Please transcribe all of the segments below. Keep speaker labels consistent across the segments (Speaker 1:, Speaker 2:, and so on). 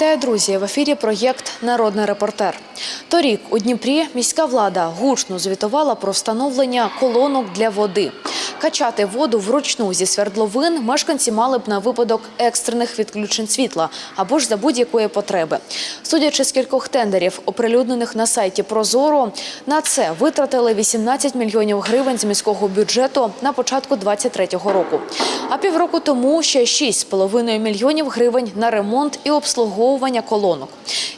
Speaker 1: Вітаю, друзі! В ефірі проєкт Народний репортер. Торік у Дніпрі міська влада гучно звітувала про встановлення колонок для води. Качати воду вручну зі свердловин мешканці мали б на випадок екстрених відключень світла або ж за будь-якої потреби. Судячи з кількох тендерів, оприлюднених на сайті Прозоро, на це витратили 18 мільйонів гривень з міського бюджету на початку 2023 року. А півроку тому ще 6,5 мільйонів гривень на ремонт і обслуговування колонок.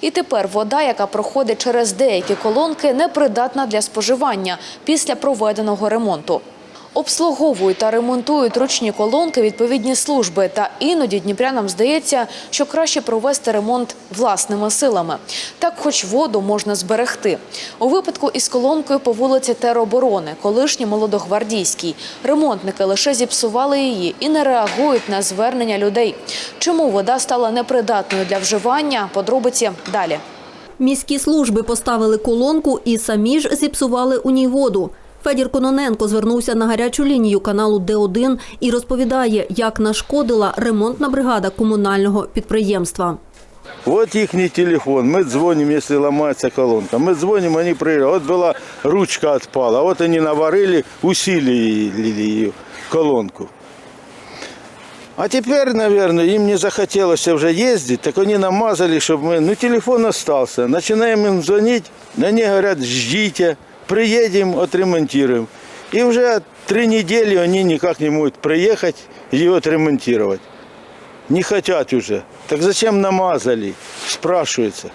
Speaker 1: І тепер вода, яка проходить через деякі колонки, непридатна для споживання після проведеного ремонту. Обслуговують та ремонтують ручні колонки відповідні служби. Та іноді дніпрянам здається, що краще провести ремонт власними силами. Так, хоч воду можна зберегти. У випадку із колонкою по вулиці Тероборони, колишній молодогвардійській, ремонтники лише зіпсували її і не реагують на звернення людей. Чому вода стала непридатною для вживання? Подробиці далі.
Speaker 2: Міські служби поставили колонку і самі ж зіпсували у ній воду. Федір Кононенко звернувся на гарячу лінію каналу Д1 і розповідає, як нашкодила ремонтна бригада комунального підприємства.
Speaker 3: Вот их телефон. Мы звоним, если ломается колонка. Мы звоним, они приезжают. Вот была ручка отпала. Вот они наварили, усилили ее, колонку. А теперь, наверное, им не захотелось уже ездить, так они намазали, чтобы мы... Ну, телефон остался. Начинаем им звонить, они говорят, ждите, приедем, отремонтируем. И уже три недели они никак не могут приехать и отремонтировать. Не хотят уже. Так зачем намазали? Спрашивается.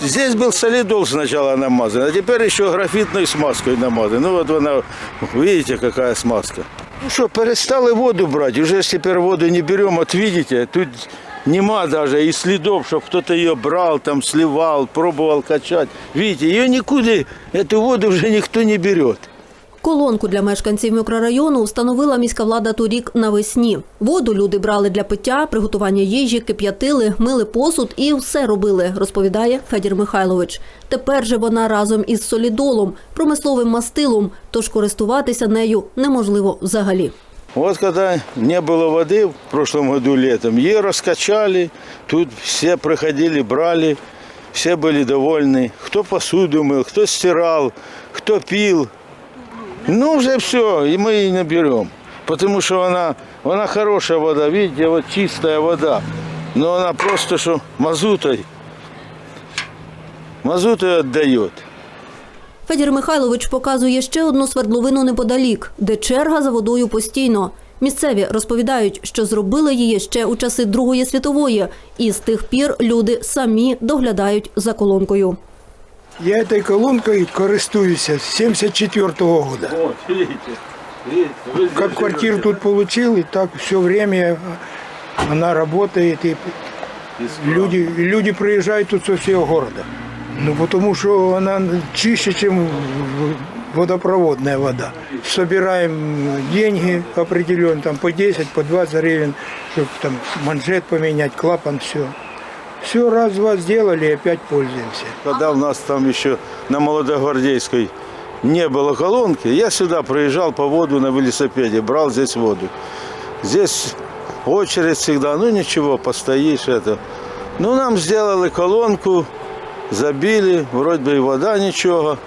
Speaker 3: Здесь был солидол сначала намазан, а теперь еще графитной смазкой намазан. Ну вот она, видите, какая смазка. Ну что, перестали воду брать, уже ж теперь воду не берем, вот видите, тут нема даже и следов, чтобы кто-то ее брал, там сливал, пробовал качать. Видите, ее никуда, эту воду уже никто не берет.
Speaker 2: Колонку для мешканців мікрорайону встановила міська влада торік навесні. Воду люди брали для пиття, приготування їжі, кип'ятили, мили посуд і все робили, розповідає Федір Михайлович. Тепер же вона разом із солідолом, промисловим мастилом, тож користуватися нею неможливо взагалі.
Speaker 3: Вот когда не было воды в прошлом году летом, ее раскачали, тут все приходили, брали, все были довольны. Кто посуду мыл, кто стирал, кто пил. Ну, уже все, и мы ее не берем. Потому что она, она хорошая вода, видите, вот чистая вода. Но она просто что мазутой, мазутой отдает.
Speaker 2: Федір Михайлович показує ще одну свердловину неподалік, де черга за водою постійно. Місцеві розповідають, що зробили її ще у часи Другої світової, і з тих пір люди самі доглядають за колонкою.
Speaker 4: Я этой колонкой користуюся с 74 года.
Speaker 3: Вот, видите, видите. вы
Speaker 4: Как
Speaker 3: здесь
Speaker 4: квартиру тут получил, и так все время она работает, и люди, люди приезжают тут со всего города. Ну, потому что она чище, чем водопроводная вода. Собираем деньги определенно, там по 10, по 20 гривен, чтобы там манжет поменять, клапан, все. Все раз-два сделали, и опять пользуемся.
Speaker 3: Когда у нас там еще на Молодогвардейской не было колонки, я сюда проезжал по воду на велосипеде, брал здесь воду. Здесь очередь всегда, ну ничего, постоишь это. Ну нам сделали колонку, забили, вроде бы и вода ничего.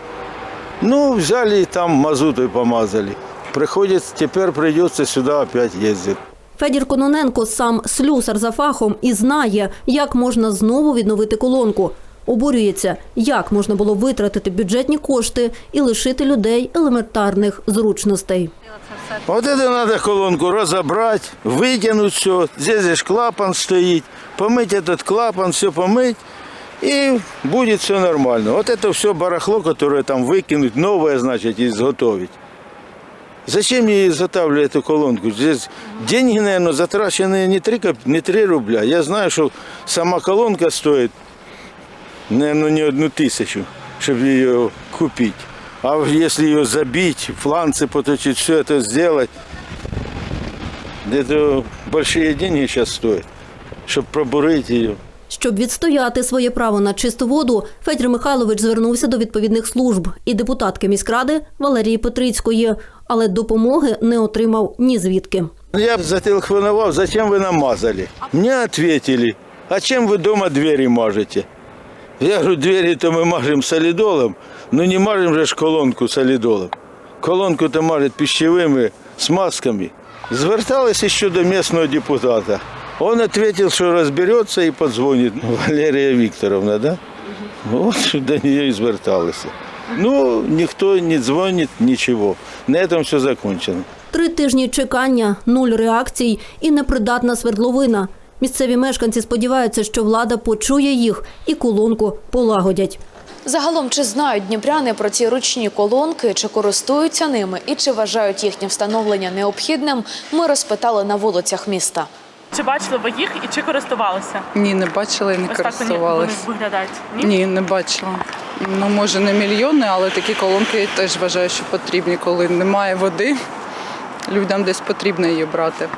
Speaker 3: Ну, взяли и там мазутой помазали. Приходится, теперь придется сюда опять ездить.
Speaker 2: Федір Кононенко сам слюсар за фахом і знає, як можна знову відновити колонку. Обурюється, як можна було витратити бюджетні кошти і лишити людей елементарних зручностей.
Speaker 3: Вот это надо колонку разобрать, вытянуть все. Здесь же клапан стоит. Помыть этот клапан, все помыть. И будет все нормально. Вот это все барахло, которое там выкинуть, новое, значит, изготовить. Зачем мне изготавливать эту колонку? Здесь деньги, наверное, затрачены не 3, не 3 рубля. Я знаю, что сама колонка стоит, наверное, не одну тысячу, чтобы ее купить. А если ее забить, фланцы поточить, все это сделать, это большие деньги сейчас стоят, чтобы пробурить ее.
Speaker 2: Щоб відстояти своє право на чисту воду, Федір Михайлович звернувся до відповідних служб і депутатки міськради Валерії Петрицької, але допомоги не отримав ні звідки.
Speaker 3: Я зателефоновал, зачем вы намазали? Мне ответили, а чем вы дома двери мажете? Я говорю, двери-то мы мажем солидолом, но не мажем же ж колонку солидолом. Колонку-то мажет пищевыми смазками. Зверталась ще до местного депутата. Он ответил, что разберется и подзвонит. Валерия Викторовна, да? Ну, от до нее і зверталися. Ну, ніхто не дзвонить, нічого. На этом все закончено.
Speaker 2: Три тижні чекання, нуль реакцій і непридатна свердловина. Місцеві мешканці сподіваються, що влада почує їх і колонку полагодять.
Speaker 1: Загалом, чи знають дніпряни про ці ручні колонки, чи користуються ними і чи вважають їхнє встановлення необхідним, ми розпитали на вулицях міста.
Speaker 5: Чи бачили ви їх і чи користувалися?
Speaker 6: Ні, не бачила і не
Speaker 5: Ось так вони, вони
Speaker 6: користувалась.
Speaker 5: виглядають. Ні?
Speaker 6: Ні, не бачила. Ну, може, не мільйони, але такі колонки я теж вважаю, що потрібні, коли немає води. Людям десь потрібно її брати.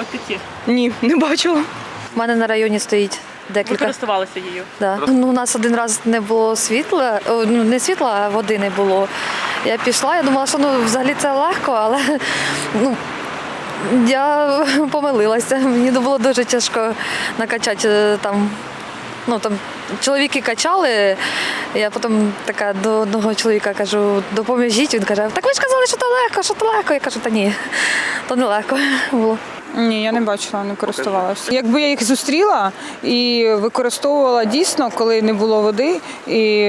Speaker 5: От такі.
Speaker 7: Ні, не бачила.
Speaker 8: У мене на районі стоїть
Speaker 5: Ви
Speaker 8: декілька.
Speaker 5: користувалися її.
Speaker 8: Да. Ну, у нас один раз не було світла, о, ну не світла, а води не було. Я пішла, я думала, що ну взагалі це легко, але ну. Я помилилася. Мені було дуже тяжко накачати е, там. Ну там чоловіки качали. Я потім така до одного чоловіка кажу, допоможіть. Він каже, так ви ж казали, що то легко, що то легко. Я кажу, та ні, то не легко було.
Speaker 9: Ні, я не бачила, не користувалася. Якби я їх зустріла і використовувала дійсно, коли не було води, і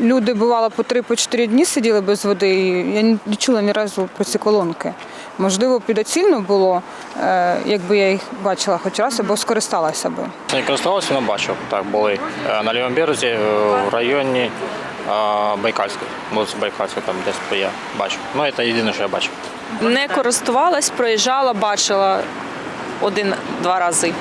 Speaker 9: люди бувало по 3-4 дні сиділи без води. І я не чула ні разу про ці колонки. Можливо, підоцільно було, е, якби я їх бачила хоч раз або скористалася би.
Speaker 10: Не користувався, але бачив. Так, були е, на лівому березі е, в районі Байкальської. Ну, з Байкальської там десь я бачив. Ну, це єдине, що я бачив.
Speaker 7: Не користувалась, проїжджала, бачила один-два рази.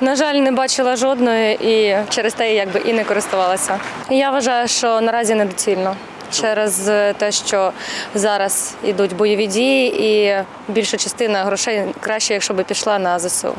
Speaker 8: На жаль, не бачила жодної і через те якби і не користувалася. Я вважаю, що наразі недоцільно через е, те, що зараз йдуть бойові дії, і більша частина грошей краще, якщо би пішла на ЗСУ.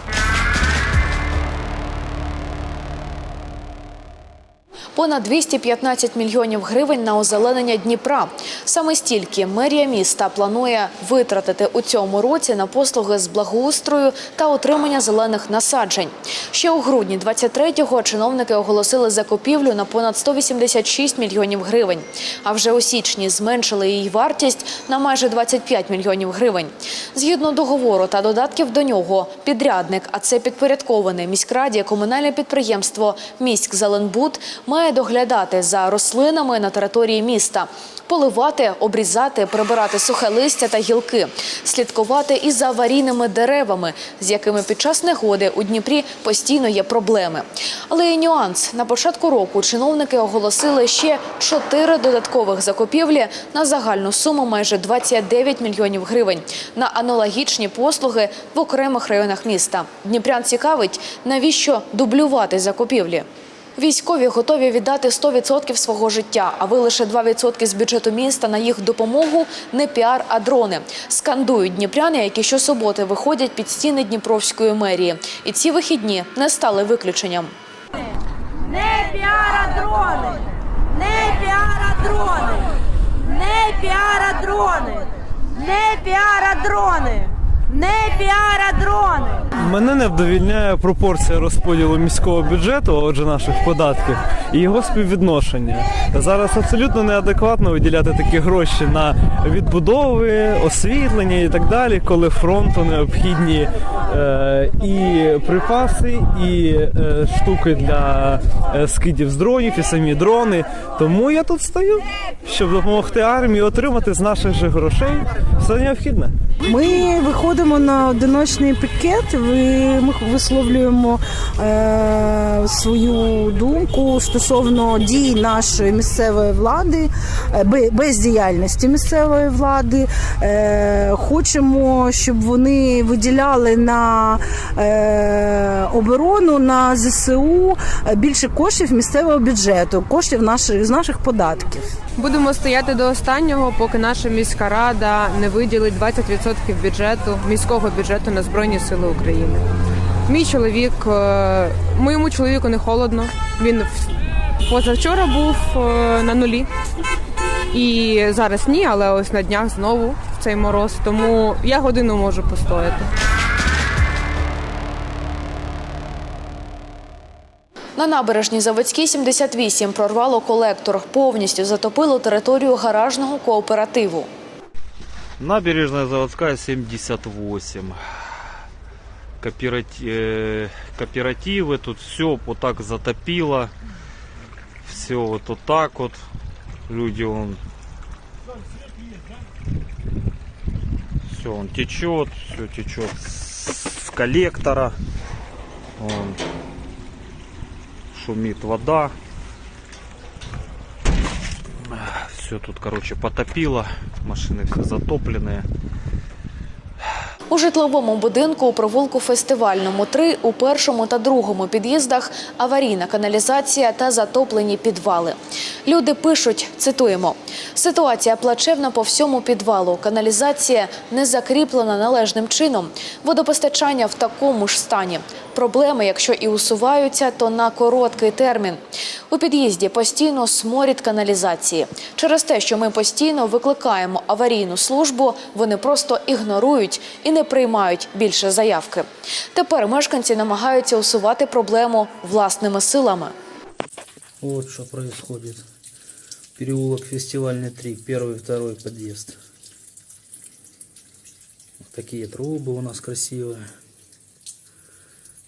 Speaker 1: Понад 215 мільйонів гривень на озеленення Дніпра. Саме стільки мерія міста планує витратити у цьому році на послуги з благоустрою та отримання зелених насаджень. Ще у грудні 23-го чиновники оголосили закупівлю на понад 186 мільйонів гривень. А вже у січні зменшили її вартість на майже 25 мільйонів гривень. Згідно договору та додатків до нього, підрядник, а це підпорядковане міськраді комунальне підприємство «Міськзеленбуд» має доглядати за рослинами на території міста, поливати, обрізати, прибирати сухе листя та гілки, слідкувати і за аварійними деревами, з якими під час негоди у Дніпрі постійно є проблеми. Але є нюанс. На початку року чиновники оголосили ще чотири додаткових закупівлі на загальну суму майже 29 мільйонів гривень на аналогічні послуги в окремих районах міста. Дніпрян цікавить, навіщо дублювати закупівлі. Військові готові віддати 100% свого життя, а ви лише 2% з бюджету міста на їх допомогу не піар, а дрони. Скандують дніпряни, які щосуботи виходять під стіни Дніпровської мерії. І ці вихідні не стали виключенням.
Speaker 11: Не піара дрони! Не піара дрони! Не піара дрони! Не піара дрони! Не піара дрони!
Speaker 12: Мене не вдовільняє пропорція розподілу міського бюджету, отже, наших податків, і його співвідношення. Зараз абсолютно неадекватно виділяти такі гроші на відбудови, освітлення і так далі, коли фронту необхідні е, і припаси, і е, штуки для е, скидів з дронів, і самі дрони. Тому я тут стою, щоб допомогти армії отримати з наших же грошей все необхідне.
Speaker 11: Ми виходимо на одиночний пікет. Ми висловлюємо е, свою думку стосовно дій нашої місцевої влади, е, бе- бездіяльності місцевої влади. Е, хочемо, щоб вони виділяли на е, оборону на ЗСУ більше коштів місцевого бюджету, коштів наших з наших податків.
Speaker 13: Будемо стояти до останнього, поки наша міська рада не виділить 20% бюджету міського бюджету на збройні сили України. Мій чоловік, е, моєму чоловіку не холодно. Він позавчора був е, на нулі. І зараз ні, але ось на днях знову в цей мороз. Тому я годину можу постояти.
Speaker 1: На набережній Заводській 78 прорвало колектор, повністю затопило територію гаражного кооперативу.
Speaker 12: Набережная Заводская 78. Кооперати- э, Кооперативы, тут все вот так затопило. Все вот, вот так вот. Люди он... Все, он течет, все течет с коллектора. Он шумит вода. Все тут, короче, потопило. Машины все затопленные.
Speaker 1: У житловому будинку у провулку Фестивальному 3 у першому та другому під'їздах аварійна каналізація та затоплені підвали. Люди пишуть, цитуємо, ситуація плачевна по всьому підвалу. Каналізація не закріплена належним чином. Водопостачання в такому ж стані. Проблеми, якщо і усуваються, то на короткий термін. У під'їзді постійно сморід каналізації. Через те, що ми постійно викликаємо аварійну службу, вони просто ігнорують і не приймають більше заявки. Тепер мешканці намагаються усувати проблему власними силами.
Speaker 14: Вот что происходит. Переулок Фестивальный 3, первый, второй подъезд. Вот такие трубы у нас красивые,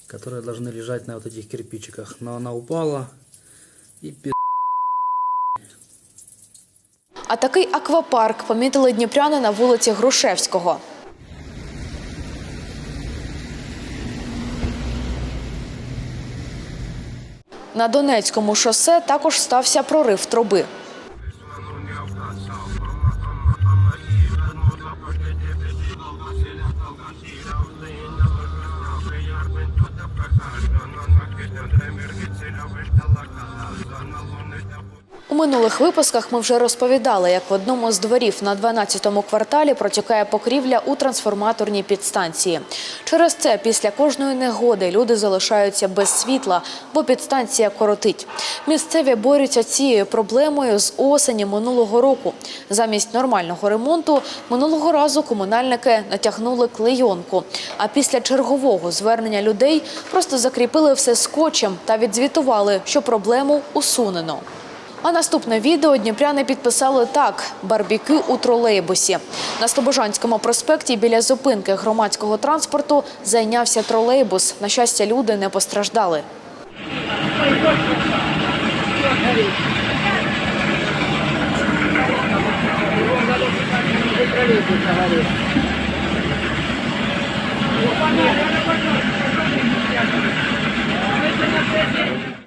Speaker 14: которые должны лежать на вот этих кирпичиках. Но она упала и пи***.
Speaker 1: А такий аквапарк помітили дніпряни на вулиці Грушевського. На Донецькому шосе також стався прорив труби. Минулих випусках ми вже розповідали, як в одному з дворів на 12-му кварталі протікає покрівля у трансформаторній підстанції. Через це після кожної негоди люди залишаються без світла, бо підстанція коротить. Місцеві борються цією проблемою з осені минулого року. Замість нормального ремонту минулого разу комунальники натягнули клейонку. А після чергового звернення людей просто закріпили все скотчем та відзвітували, що проблему усунено. А наступне відео дніпряни підписали так: барбекю у тролейбусі. На Слобожанському проспекті біля зупинки громадського транспорту зайнявся тролейбус. На щастя, люди не постраждали.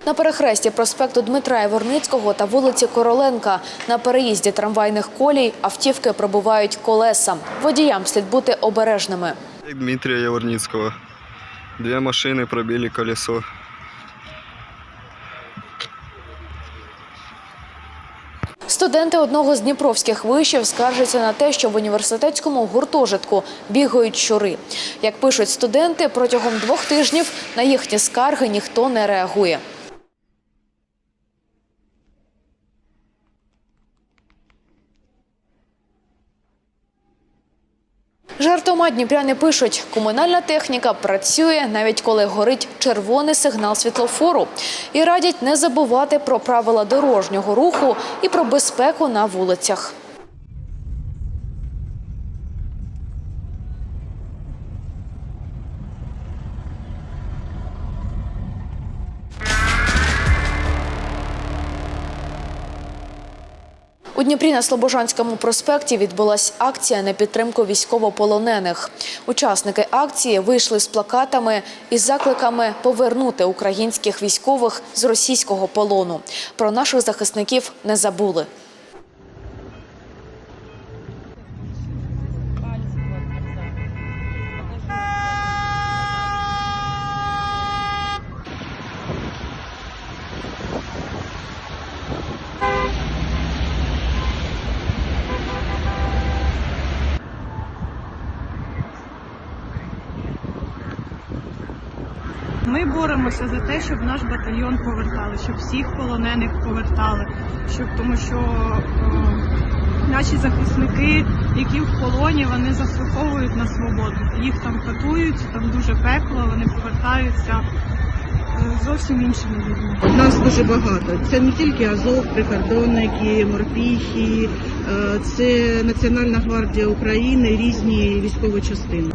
Speaker 1: На перехресті проспекту Дмитра Яворницького та вулиці Короленка на переїзді трамвайних колій автівки пробувають колеса. Водіям слід бути обережними.
Speaker 15: Дмитрия Яворницкого. Две машины пробили колесо.
Speaker 1: Студенти одного з дніпровських вишів скаржаться на те, що в університетському гуртожитку бігають щури. Як пишуть студенти, протягом двох тижнів на їхні скарги ніхто не реагує. Жартома дніпряни пишуть, комунальна техніка працює навіть коли горить червоний сигнал світлофору. І радять не забувати про правила дорожнього руху і про безпеку на вулицях. Дніпрі на Слобожанському проспекті відбулась акція на підтримку військовополонених. Учасники акції вийшли з плакатами із закликами повернути українських військових з російського полону. Про наших захисників не забули.
Speaker 16: Ми боремося за те, щоб наш батальйон повертали, щоб всіх полонених повертали, щоб тому що е, наші захисники, які в полоні, вони заслуховують на свободу. Їх там катують, там дуже пекло, вони повертаються.
Speaker 17: е, зовсім іншими людьми.
Speaker 16: Нас дуже багато. Це не тільки Азов, прикордонники, морпіхи, е, це Національна гвардія України, різні військові частини.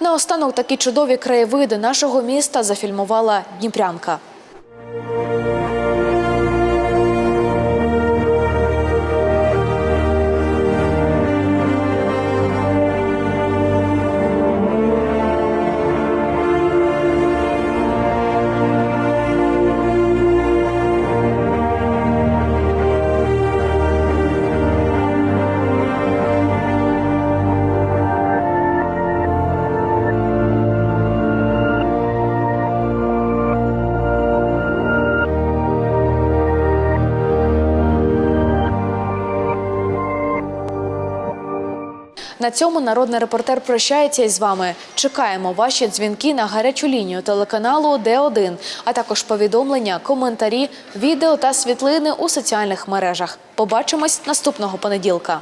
Speaker 1: Наостанок такі чудові краєвиди нашого міста зафільмувала Дніпрянка. На цьому народний репортер прощається із вами. Чекаємо ваші дзвінки на гарячу лінію телеканалу Д1, а також повідомлення, коментарі, відео та світлини у соціальних мережах. Побачимось наступного понеділка.